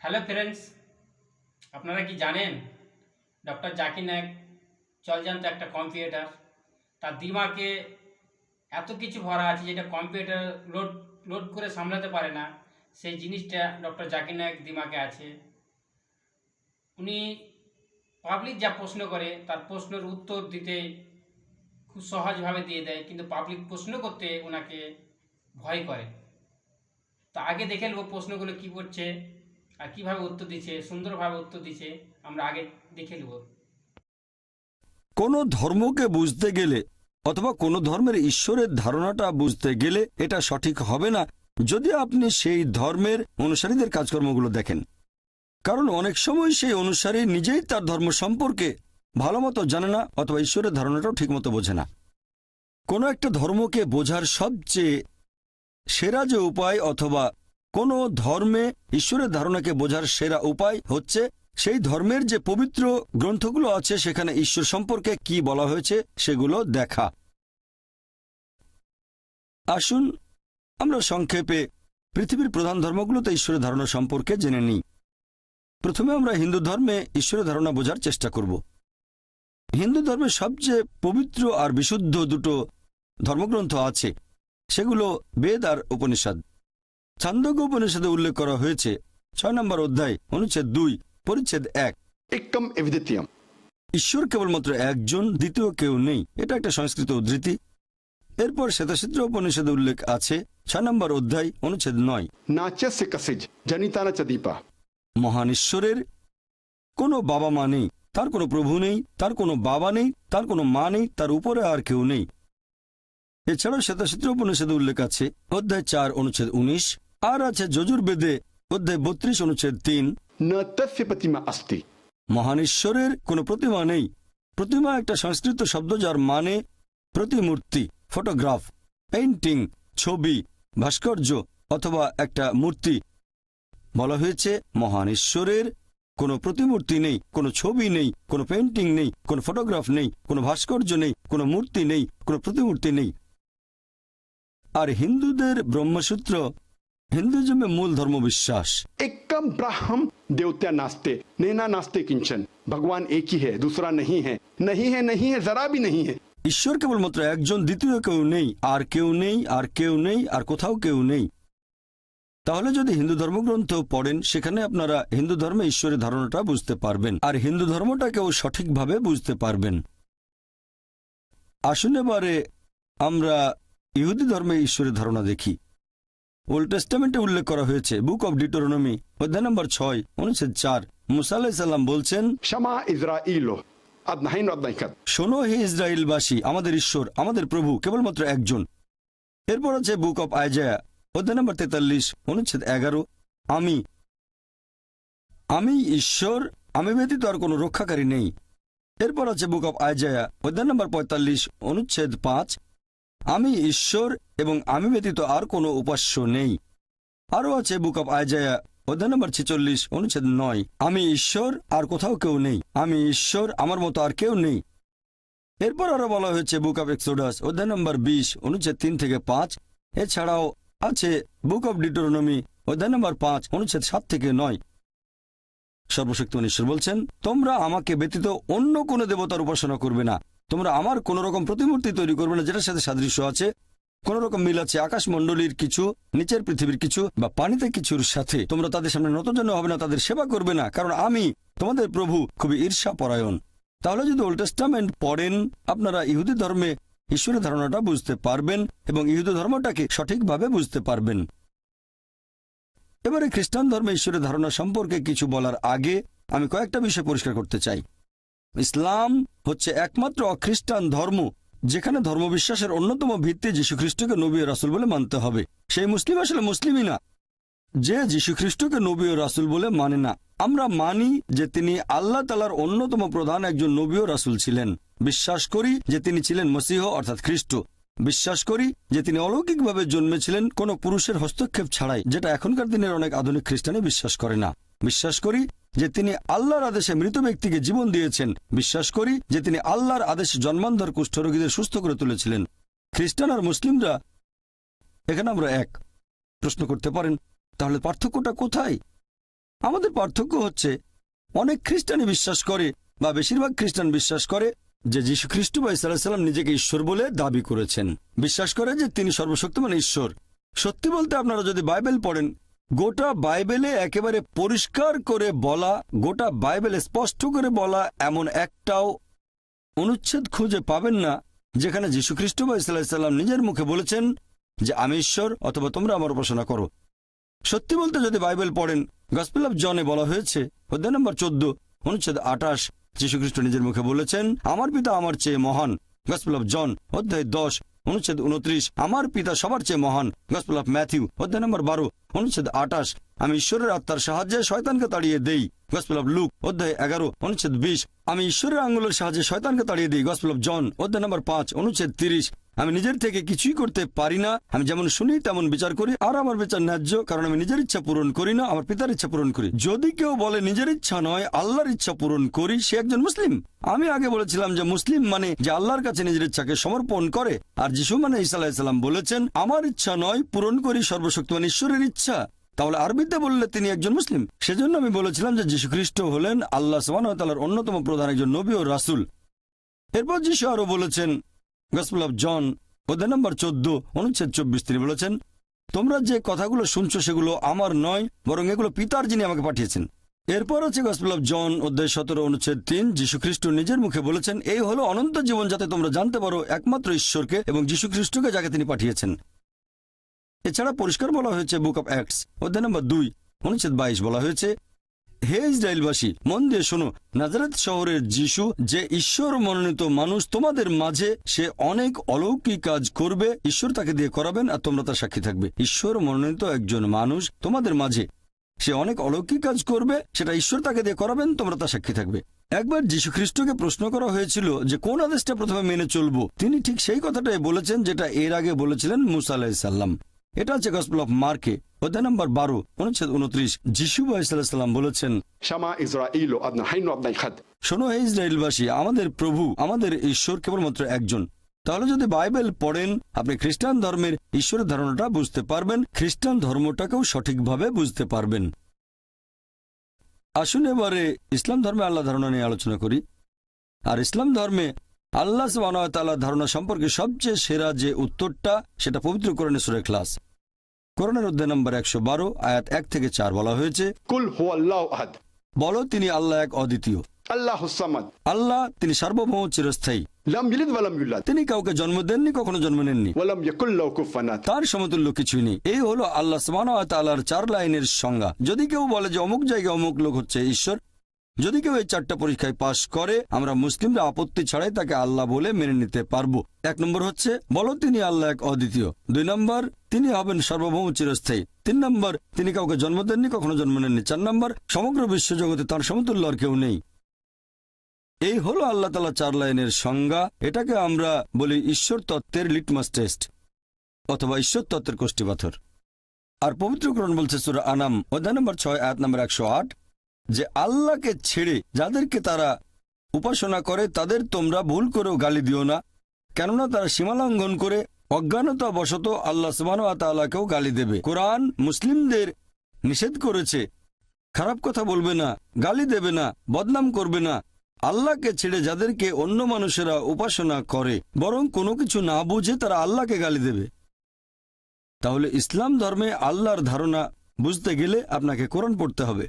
Hello friends আপনারা কি জানেন? ডক্টর জাকির নায়ক চলজান্ত একটা কম্পিউটার তার দিমাগে এত কিছু ভরা আছে যেটা কম্পিউটার লোড লোড করে সামলাতে পারে না, সেই জিনিসটা ডক্টর জাকির নায়ক দিমাগে আছে। উনি পাবলিক যা প্রশ্ন করে, তার প্রশ্নের উত্তর দিতে খুব সহজভাবে দিয়ে দেয়, কিন্তু পাবলিক প্রশ্ন করতে ওনাকে ভয় করে। তো আগে দেখে নেব প্রশ্নগুলো কী করছে। আর কীভাবে উত্তর দিচ্ছে, সুন্দরভাবে উত্তর দিচ্ছে, আমরা আগে দেখে নেব। কোনো ধর্মকে বুঝতে গেলে অথবা কোনো ধর্মের ঈশ্বরের ধারণাটা বুঝতে গেলে এটা সঠিক হবে না যদি আপনি সেই ধর্মের অনুসারীদের কাজকর্মগুলো দেখেন। কারণ অনেক সময় সেই অনুসারী নিজেই তার ধর্ম সম্পর্কে ভালো মতো জানে না অথবা ঈশ্বরের ধারণাটাও ঠিকমতো বোঝে না। কোনো একটা ধর্মকে বোঝার সবচেয়ে সেরা যে উপায় অথবা কোনো ধর্মে ঈশ্বরের ধারণাকে বোঝার সেরা উপায় হচ্ছে সেই ধর্মের যে পবিত্র গ্রন্থগুলো আছে, সেখানে ঈশ্বর সম্পর্কে কি বলা হয়েছে সেগুলো দেখা। আসুন আমরা সংক্ষেপে পৃথিবীর প্রধান ধর্মগুলোতে ঈশ্বরের ধারণা সম্পর্কে জেনে নিই। প্রথমে আমরা হিন্দু ধর্মে ঈশ্বরের ধারণা বোঝার চেষ্টা করব। হিন্দু ধর্মের সবচেয়ে পবিত্র আর বিশুদ্ধ দুটো ধর্মগ্রন্থ আছে, সেগুলো বেদ আর উপনিষদ। ছান্দোগ্য উপনিষদে উল্লেখ করা হয়েছে ছয় নম্বর অধ্যায় অনুচ্ছেদ দুই পরিচ্ছেদ এক। একম এভিদিতিয়াম। ঈশ্বর কেবলমাত্র একজন দ্বিতীয় কেউ নেই। এটা একটা সংস্কৃত উদ্ধৃতি। এরপর শ্বেতাচিত্র উপনিষদে উল্লেখ আছে ছয় নম্বর অধ্যায় অনুচ্ছেদ নয়। নাচিয়া মহান ঈশ্বরের কোনো বাবা মা নেই তার কোনো প্রভু নেই তার কোনো বাবা নেই তার কোনো মা নেই তার উপরে আর কেউ নেই। এছাড়াও শ্বেতাচিত্র উপনিষদে উল্লেখ আছে অধ্যায় চার অনুচ্ছেদ উনিশ আর আছে যজুর্বেদে অধ্যায় বত্রিশ অনুচ্ছেদ তিন। মহান ঈশ্বরের কোনো প্রতিমা নেই। প্রতিমা একটা সংস্কৃত শব্দ যার মানে প্রতিমূর্তি ফটোগ্রাফ পেইন্টিং ছবি ভাস্কর্য অথবা একটা মূর্তি। বলা হয়েছে মহান ঈশ্বরের কোনো প্রতিমূর্তি নেই কোনো ছবি নেই কোনো পেন্টিং নেই কোনো ফটোগ্রাফ নেই কোনো ভাস্কর্য নেই কোনো মূর্তি নেই কোনো প্রতিমূর্তি নেই। আর হিন্দুদের ব্রহ্মসূত্র হিন্দুজমে মূল ধর্মবিশ্বাস एकम ब्राह्म देवत्या नास्ते नैना नास्ते किंचन भगवान एक ही है दूसरा नहीं है नहीं है नहीं है जरा भी नहीं है ঈশ্বর কেবলমাত্র একজন দ্বিতীয় কেউ নেই আর কেউ নেই আর কেউ নেই আর কোথাও কেউ নেই তাহলে যদি হিন্দু ধর্মগ্রন্থ পড়েন সেখানে আপনারা হিন্দু ধর্মে ঈশ্বরের ধারণাটা বুঝতে পারবেন আর হিন্দু ধর্মটাকেও সঠিকভাবে বুঝতে পারবেন আসুন এবারে আমরা ইহুদি ধর্মে ঈশ্বরের ধারণা দেখি ওল্ড টেস্টামেন্টে উল্লেখ করা হয়েছে বুক অব ডিটোরনমি অধ্যায় নম্বর ছয় অনুচ্ছেদ চার। মুসাল্লাহ সাল্লাম বলছেন শামা ইসরাইল শোনো হে ইসরায়েলবাসী আমাদের ঈশ্বর আমাদের প্রভু কেবলমাত্র একজন। এরপর আছে বুক অব আইজায়া অধ্যায় নম্বর তেতাল্লিশ অনুচ্ছেদ এগারো। আমি আমি ঈশ্বর আমি ব্যতীত আর কোনো রক্ষাকারী নেই। এরপর আছে বুক অব আইজায়া অধ্যায় নম্বর পঁয়তাল্লিশ অনুচ্ছেদ পাঁচ আমি ঈশ্বর এবং আমি ব্যতীত আর কোনো উপাস্য নেই। আরও আছে বুক অব আইজায়া, অধ্যায় নম্বর ছেচল্লিশ, অনুচ্ছেদ নয়। আমি ঈশ্বর, আর কোথাও কেউ নেই। আমি ঈশ্বর, আমার মতো আর কেউ নেই। এরপর আরও বলা হয়েছে বুক অব এক্সোডাস, অধ্যায় নম্বর বিশ, অনুচ্ছেদ তিন থেকে পাঁচ। এছাড়াও আছে বুক অব ডিটোরনমি অধ্যায় নম্বর পাঁচ, অনুচ্ছেদ সাত থেকে নয়। সর্বশক্তিমান ঈশ্বর বলছেন, তোমরা আমাকে ব্যতীত অন্য কোনো দেবতার উপাসনা করবে না। তোমরা আমার কোন রকম প্রতিমূর্তি তৈরি করবে না, যেটার সাথে সাদৃশ্য আছে। কোন রকম মিল আছে, আকাশমণ্ডলীর কিছু, নিচের পৃথিবীর কিছু, বা পানিতে কিছুর সাথে। তোমরা তাদের সামনে নতজন্য হবে না, তাদের সেবা করবে না, কারণ আমি তোমাদের প্রভু খুবই ঈর্ষা পরায়ণ তাহলে যদি ওল্ড টেস্টামেন্ট পড়েন, আপনারা ইহুদি ধর্মে ঈশ্বরের ধারণাটা বুঝতে পারবেন এবং ইহুদি ধর্মটাকে সঠিকভাবে বুঝতে পারবেন। এবারে খ্রিস্টান ধর্মে ঈশ্বরের ধারণা সম্পর্কে কিছু বলার আগে আমি কয়েকটা বিষয় পরিষ্কার করতে চাই। ইসলাম হচ্ছে একমাত্র অখ্রিস্টান ধর্ম, যেখানে ধর্মবিশ্বাসের অন্যতম ভিত্তি যীশুখ্রিস্টকে নবী রাসুল বলে মানতে হবে। সেই মুসলিম আসলে মুসলিমই না। যে যীশুখ্রিস্টকে নবী ও রাসুল বলে মানে না। আমরা মানি যে তিনি আল্লাহ তালার অন্যতম প্রধান একজন নবী ও রাসুল ছিলেন। বিশ্বাস করি যে তিনি ছিলেন মসিহ, অর্থাৎ খ্রিস্ট। বিশ্বাস করি যে তিনি অলৌকিকভাবে জন্মেছিলেন কোনো পুরুষের হস্তক্ষেপ ছাড়াই, যেটা এখনকার দিনের অনেক আধুনিক খ্রিস্টানে বিশ্বাস করে না। বিশ্বাস করি যে তিনি আল্লাহর আদেশে মৃত ব্যক্তিকে জীবন দিয়েছেন। বিশ্বাস করি যে তিনি আল্লাহর আদেশে জন্মান্ধর কুষ্ঠরোগীদের সুস্থ করে তুলেছিলেন। খ্রিস্টান আর মুসলিমরা এখানে আমরা এক। প্রশ্ন করতে পারেন, তাহলে পার্থক্যটা কোথায়? আমাদের পার্থক্য হচ্ছে, অনেক খ্রিস্টানই বিশ্বাস করে বা বেশিরভাগ খ্রিস্টান বিশ্বাস করে যে যীশু খ্রিস্ট বা ইসাল্লাম নিজেকে ঈশ্বর বলে দাবি করেছেন। বিশ্বাস করে যে তিনি সর্বশক্তিমান ঈশ্বর। সত্যি বলতে আপনারা যদি বাইবেল পড়েন গোটা বাইবেলে একেবারে পরিষ্কার করে বলা, গোটা বাইবেলে স্পষ্ট করে বলা এমন একটাও অনুচ্ছেদ খুঁজে পাবেন না, যেখানে যীশুখ্রিস্ট বা ইসাল্লাম নিজের মুখে বলেছেন যে, আমি ঈশ্বর, অথবা তোমরা আমার উপাসনা করো। সত্যি বলতে যদি বাইবেল পড়েন, গসপেল অফ জনে বলা হয়েছে, অধ্যায় নম্বর চোদ্দ, অনুচ্ছেদ আঠাশ, যীশুখ্রিস্ট নিজের মুখে বলেছেন, আমার পিতা আমার চেয়ে মহান। গসপেল অফ জন, অধ্যায় দশ অনুচ্ছেদ উনত্রিশ। আমার পিতা সবার চেয়ে মহান। গসপল অফ ম্যাথিউ অধ্যায় নম্বর বারো, অনুচ্ছেদ আঠাশ। আমি ঈশ্বরের আত্মার সাহায্যে শয়তানকে তাড়িয়ে দেই। গসপল অফ লুক অধ্যায় এগারো, অনুচ্ছেদ বিশ। আমি ঈশ্বরের আঙ্গুলের সাহায্যে শয়তানকে তাড়িয়ে দিই। গসপল অফ জন অধ্যায় নম্বর পাঁচ, অনুচ্ছেদ তিরিশ। আমি নিজের থেকে কিছুই করতে পারি না। আমি যেমন শুনি, তেমন বিচার করি। আর আমার বিচার ন্যায্য, কারণ আমি নিজের ইচ্ছা পূরণ করি না, আমার পিতার ইচ্ছা পূরণ করি। যদি কেউ বলে নিজের ইচ্ছা নয়, আল্লাহর ইচ্ছা পূরণ করি, সে একজন মুসলিম। আমি আগে বলেছিলাম যে মুসলিম মানে যে আল্লাহর কাছে নিজের ইচ্ছাকে সমর্পণ করে। আর যিশু মানে ইসা আলাহিসাল্লাম বলেছেন, আমার ইচ্ছা নয়, পূরণ করি সর্বশক্তিমান ঈশ্বরের ইচ্ছা। তাহলে আরবিতে বললে তিনি একজন মুসলিম। সেজন্য আমি বলেছিলাম যে যীশু খ্রিস্ট হলেন আল্লাহ সুবাহতালার অন্যতম প্রধান একজন নবী ও রাসুল। এরপর যিশু আরও বলেছেন গসপুল জন অধ্যায় নম্বর চোদ্দ, অনুচ্ছেদ চব্বিশ, তিনি বলেছেন, তোমরা যে কথাগুলো শুনছো সেগুলো আমার নয়, বরং এগুলো পিতার যিনি আমাকে পাঠিয়েছেন। এরপর হচ্ছে গসপুল জন অধ্যায় সতেরো, অনুচ্ছেদ তিন যীশু খ্রিস্ট নিজের মুখে বলেছেন, এই হলো অনন্ত জীবন যাতে তোমরা জানতে পারো একমাত্র ঈশ্বরকে এবং যীশু খ্রিস্টকে যাকে তিনি পাঠিয়েছেন। এছাড়া পরিষ্কার বলা হয়েছে বুক অব অ্যাক্টস, অধ্যায় নম্বর দুই, অনুচ্ছেদ বাইশ বলা হয়েছে হে ইসরায়েলবাসী মন দিয়ে শোনো, নাজারেত শহরের যিশু যে ঈশ্বর মনোনীত মানুষ, তোমাদের মাঝে সে অনেক অলৌকিক কাজ করবে, ঈশ্বর তাকে দিয়ে করাবেন আর তোমরা তার সাক্ষী থাকবে। ঈশ্বর মনোনীত একজন মানুষ তোমাদের মাঝে সে অনেক অলৌকিক কাজ করবে, সেটা ঈশ্বর তাকে দিয়ে করাবেন, তোমরা তার সাক্ষী থাকবে। একবার খ্রিস্টকে প্রশ্ন করা হয়েছিল যে কোন আদেশটা প্রথমে মেনে চলবো, তিনি ঠিক সেই কথাটাই বলেছেন যেটা এর আগে বলেছিলেন মুসা আলাহিসাল্লাম এটা হচ্ছে গসপেল অফ মার্কে অধ্যায় নম্বর বারো অনুচ্ছেদ উনত্রিশ। যিশু সাল্লাম বলেছেন শামা ইসরাইল শোনো ইসরায়েলবাসী আমাদের প্রভু আমাদের ঈশ্বর কেবলমাত্র একজন। তাহলে যদি বাইবেল পড়েন আপনি খ্রিস্টান ধর্মের ঈশ্বরের ধারণাটা বুঝতে পারবেন খ্রিস্টান ধর্মটাকেও সঠিকভাবে বুঝতে পারবেন। আসুন এবারে ইসলাম ধর্মে আল্লাহ ধারণা নিয়ে আলোচনা করি। আর ইসলাম ধর্মে আল্লাহ সুবাহতাল্লাহ ধারণা সম্পর্কে সবচেয়ে সেরা যে উত্তরটা সেটা পবিত্র কোরণে সুরে খ্লাস করণের অধ্যায় নম্বর একশো বারো আয়াত এক থেকে চার বলা হয়েছে বলো তিনি আল্লাহ এক অদ্বিতীয়। আল্লাহ তিনি সার্বভৌম চিরস্থায়ী। তিনি কাউকে জন্ম দেননি কখনো জন্ম নেননি। তার সমতুল্য কিছুই নেই। এই হলো আল্লাহ সুবাহ চার লাইনের সংজ্ঞা। যদি কেউ বলে যে অমুক জায়গায় অমুক লোক হচ্ছে ঈশ্বর যদি কেউ এই চারটা পরীক্ষায় পাশ করে, আমরা মুসলিমরা আপত্তি ছাড়াই তাকে আল্লাহ বলে মেনে নিতে পারব। এক নম্বর হচ্ছে, বলো তিনি আল্লাহ এক অদ্বিতীয়। দুই নম্বর, তিনি হবেন সর্বভৌম চিরস্থায়ী। তিন নম্বর, তিনি কাউকে জন্ম দেননি, কখনো জন্ম নেননি। চার নম্বর, সমগ্র বিশ্বজগতে তার সমতুল্য আর কেউ নেই। এই হলো আল্লাহ তালা চার লাইনের সংজ্ঞা। এটাকে আমরা বলি ঈশ্বর তত্ত্বের লিটমাস টেস্ট অথবা ঈশ্বর তত্ত্বের কোষ্ঠী পাথর আর পবিত্রকরণ বলছে, সুরা আনাম, অধ্যায় নম্বর ছয়, আয়াত নম্বর একশো আট। যে আল্লাহকে ছেড়ে যাদেরকে তারা উপাসনা করে, তাদের তোমরা ভুল করেও গালি দিও না। কেননা তারা সীমালঙ্ঘন করে অজ্ঞানতা বশত আল্লাহ সুবাহ তাল্লাহকেও গালি দেবে। কোরআন মুসলিমদের নিষেধ করেছে। খারাপ কথা বলবে না, গালি দেবে না, বদনাম করবে না। আল্লাহকে ছেড়ে যাদেরকে অন্য মানুষেরা উপাসনা করে, বরং কোনো কিছু না বুঝে তারা আল্লাহকে গালি দেবে। তাহলে ইসলাম ধর্মে আল্লাহর ধারণা বুঝতে গেলে আপনাকে কোরআন পড়তে হবে।